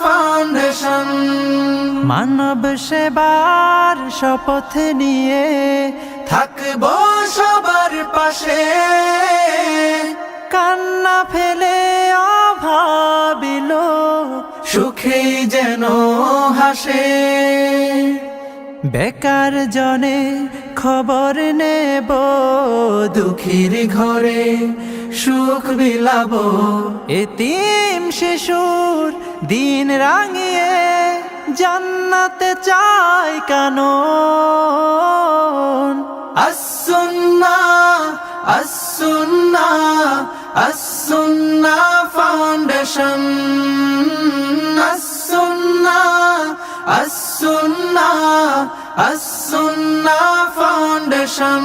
Foundation মানব সেবার শপথ নিয়ে থাকব সবার পাশে। কান্না ফেলে অভাবিল। সুখে যেন হাসে। বেকার জনে খবর নেব দুঃখীর ঘরে। সুখ বিলাব। এতিম শিশুর দিন রাঙিয়ে জান্নাতে চাই কেন আসুন্না আসুন্না আসুন্না ফাউন্ডেশন ফাউন্ডেশন